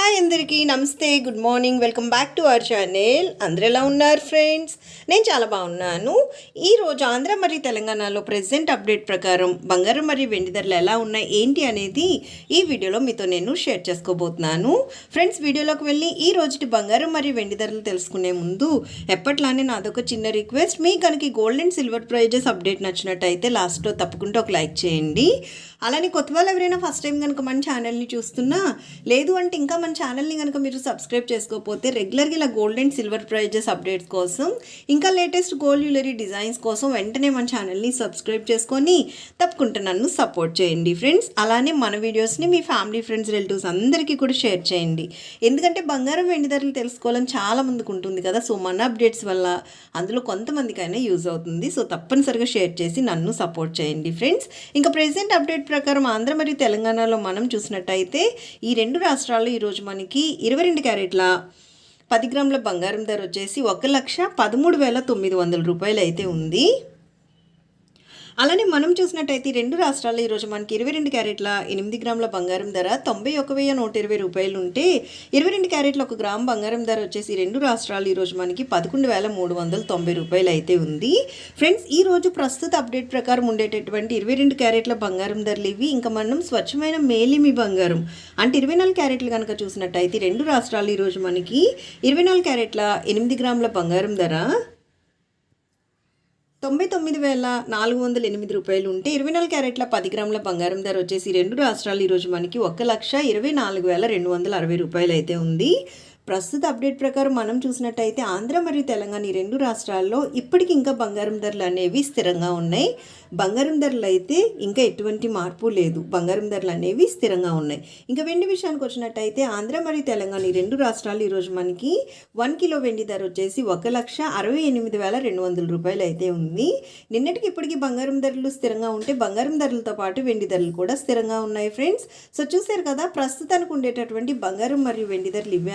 Hi అందరికీ నమస్తే good morning welcome back to our channel. అందరు ఎలా ఉన్నారు ఫ్రెండ్స్? నేను చాలా బాగున్నాను. ఈరోజు ఆంధ్ర మరియు తెలంగాణలో ప్రెసెంట్ అప్డేట్ ప్రకారం బంగారం మరియు వెండి ధరలు ఎలా ఉన్నాయి ఏంటి అనేది ఈ వీడియోలో మీతో నేను షేర్ చేసుకోబోతున్నాను. ఫ్రెండ్స్ వీడియోలోకి వెళ్ళి ఈ రోజుటి బంగారం మరియు వెండి ధరలు తెలుసుకునే ముందు ఎప్పట్లానే నాదొక చిన్న రిక్వెస్ట్. మీ కనుక gold and silver prices update నచ్చినట్టయితే లాస్ట్లో తప్పకుండా ఒక లైక్ చేయండి. అలానే కొత్త వాళ్ళు ఎవరైనా ఫస్ట్ టైం కనుక మన ఛానల్ని చూస్తున్నా లేదు అంటే ఇంకా మన ఛానల్ని కనుక మీరు సబ్స్క్రైబ్ చేసుకోకపోతే రెగ్యులర్గా ఇలా gold and silver prices updates కోసం ఇంకా లేటెస్ట్ గోల్డ్ జ్యువెలరీ డిజైన్స్ కోసం వెంటనే మన ఛానల్ని సబ్స్క్రైబ్ చేసుకొని తప్పకుండా నన్ను సపోర్ట్ చేయండి ఫ్రెండ్స్ అలానే మన వీడియోస్ని మీ ఫ్యామిలీ ఫ్రెండ్స్ రిలేటివ్స్ అందరికీ కూడా షేర్ చేయండి. ఎందుకంటే బంగారం వెండి ధరలు తెలుసుకోవాలని చాలా మందికి ఉంటుంది కదా. సో మన అప్డేట్స్ వల్ల అందులో కొంతమందికైనా యూజ్ అవుతుంది. సో తప్పనిసరిగా షేర్ చేసి నన్ను సపోర్ట్ చేయండి ఫ్రెండ్స్ ఇంకా ప్రెసెంట్ అప్డేట్ ప్రకారం ఆంధ్ర మరియు తెలంగాణలో మనం చూసినట్టయితే ఈ రెండు రాష్ట్రాల్లో ఈరోజు మనకి ఇరవై రెండు క్యారెట్ల పది గ్రాముల బంగారం ధర వచ్చేసి ఒక లక్ష పదమూడు వేల తొమ్మిది వందల రూపాయలు అయితే ఉంది. అలానే మనం చూసినట్టయితే రెండు రాష్ట్రాల్లో ఈరోజు మనకి ఇరవై రెండు క్యారెట్ల ఎనిమిది గ్రాముల బంగారం ధర తొంభై ఒక వెయ్యి నూట ఇరవై రూపాయలు ఉంటే ఇరవై రెండు క్యారెట్ల ఒక గ్రామ్ బంగారం ధర వచ్చేసి రెండు రాష్ట్రాలు ఈరోజు మనకి పదకొండు వేల మూడు వందల తొంభై రూపాయలు అయితే ఉంది. ఫ్రెండ్స్ ఈ రోజు ప్రస్తుత అప్డేట్ ప్రకారం ఉండేటటువంటి ఇరవై రెండు క్యారెట్ల బంగారం ధరలు ఇవి. ఇంకా మనం స్వచ్ఛమైన మేలిమి బంగారం అంటే ఇరవై నాలుగు క్యారెట్లు కనుక చూసినట్టయితే రెండు రాష్ట్రాలు ఈరోజు మనకి ఇరవై నాలుగు క్యారెట్ల ఎనిమిది గ్రాముల బంగారం ధర తొంభై తొమ్మిది వేల నాలుగు వందల ఎనిమిది రూపాయలు ఉంటే ఇరవై నాలుగు క్యారెట్ల పది గ్రాముల బంగారం ధర వచ్చేసి రెండు రాష్ట్రాలు ఈరోజు మనకి ఒక లక్ష ఇరవై నాలుగు వేల రెండు వందల అరవై రూపాయలు అయితే ఉంది. ప్రస్తుత అప్డేట్ ప్రకారం మనం చూసినట్టయితే ఆంధ్ర మరియు తెలంగాణ ఈ రెండు రాష్ట్రాల్లో ఇప్పటికి ఇంకా బంగారం ధరలు అనేవి స్థిరంగా ఉన్నాయి. బంగారం ధరలు అయితే ఇంకా ఎటువంటి మార్పు లేదు. బంగారం ధరలు అనేవి స్థిరంగా ఉన్నాయి. ఇంకా వెండి విషయానికి వచ్చినట్టయితే ఆంధ్ర మరియు తెలంగాణ ఈ రెండు రాష్ట్రాలు ఈరోజు మనకి వన్ కిలో వెండి ధర వచ్చేసి ఒక లక్ష అరవై ఎనిమిది వేల రెండు వందల రూపాయలు అయితే ఉంది. నిన్నటికి ఇప్పటికి బంగారం ధరలు స్థిరంగా ఉంటే బంగారం ధరలతో పాటు వెండి ధరలు కూడా స్థిరంగా ఉన్నాయి ఫ్రెండ్స్. సో చూసారు కదా ప్రస్తుతానికి ఉండేటటువంటి బంగారం మరియు వెండి ధరలు ఇవే